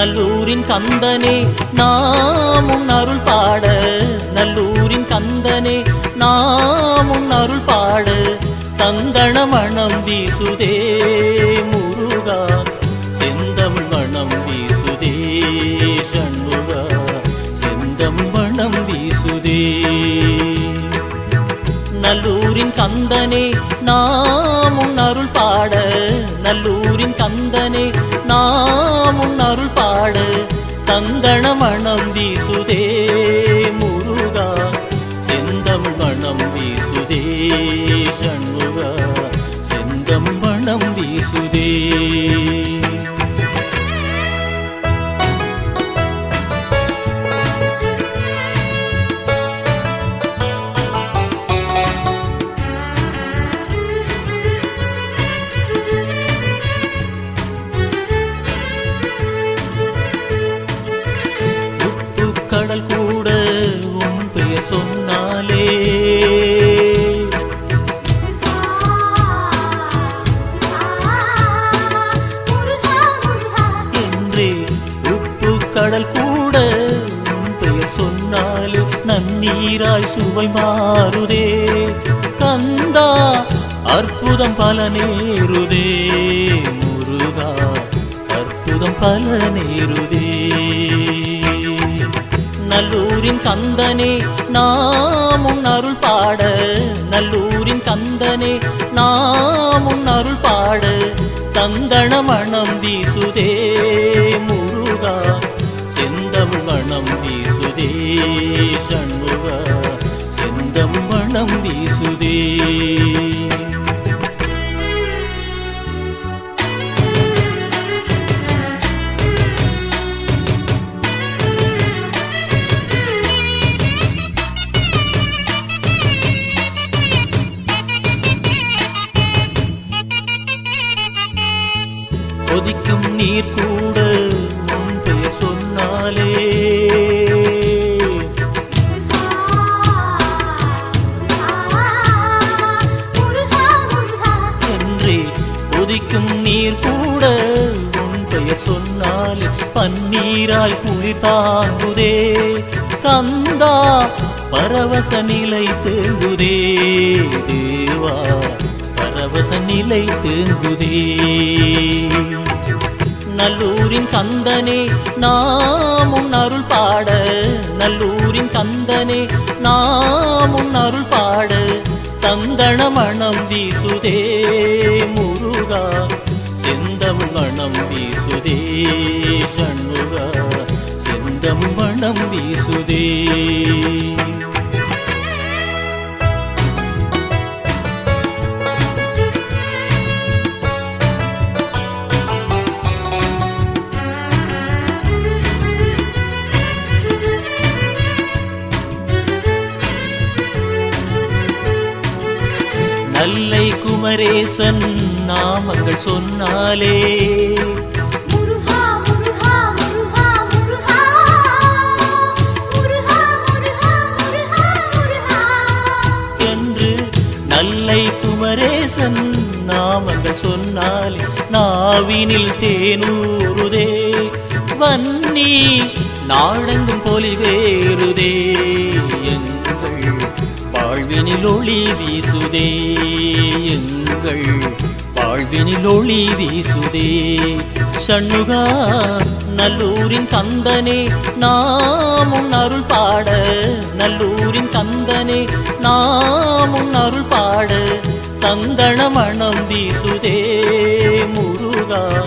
நல்லூரின் கந்தனே நாம் உன் அருள் பாட. நல்லூரின் கந்தனே நாம் உன் அருள் பாட. சந்தன மணம் வீசுதே முருகா செந்தமிழ் மணம் வீசுதே சண்முகா செந்தமிழ் மணம் வீசுதே. நல்லூரின் கந்தனே நாம் உன் அருள் பாட. நல்லூரின் கந்தனே நாம் உன் சண்முகா செந்தம் வீசுதே. கடல் கூட உன் பெயர் சொன்னாலே. கடல் கூட பெயர் சொன்னாலே நன்னீராய் சுவை மாறுதே. கந்தா அற்புதம் பல நேருதே. முருகா அற்புதம் பல நேருதே. நல்லூரின் கந்தனே நாமும் அருள் பாட. நல்லூரின் கந்தனே நாமும் அருள் பாட. சந்தன மணம் வீசுதே முருகா. செந்தம் மணம் வீசுதே சண்முகா. செந்தம் மணம் வீசுதே. கொதிக்கும் நீர் கூட சொன்னாலே என்றே கொதிக்கும் நீர் கூட உன் பெயர் சொன்னால் பன்னீராய் குளிர் தாங்குதே. கந்தா பரவச நிலை தேங்குதே. தேவா பரவச நிலை தேங்குதே. நல்லூரின் கந்தனே நாமும் அருள் பாட. நல்லூரின் கந்தனே நாமும் அருள் பாட. சந்தன மணம் வீசுதே முருகா செந்தமிழ் மணம் வீசுதே சண்முகா செந்தம் மணம் வீசுதே. குமரேசன் நாமங்கள் சொன்னாலே. என்று நல்லை குமரேசன் நாமங்கள் சொன்னாலே. நாவினில் தேனூருதே வன்னி நாடெங்கும் பொலிவேறுதே. வாழ்வினில் ஒளி வீசுதே எங்கள் வாழ்வினில் ஒளி வீசுதே. சண்முகா நல்லூரின் கந்தனே நாம் உன் அருள் பாட. நல்லூரின் கந்தனே நாம் உன் அருள் பாட. சந்தன மணம் வீசுதே முருகா.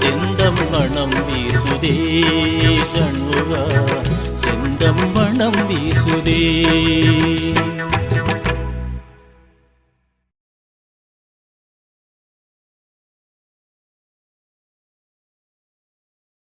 செந்தம் மணம் வீசுதே சண்முகா செந்தம் மணம் வீசுதே.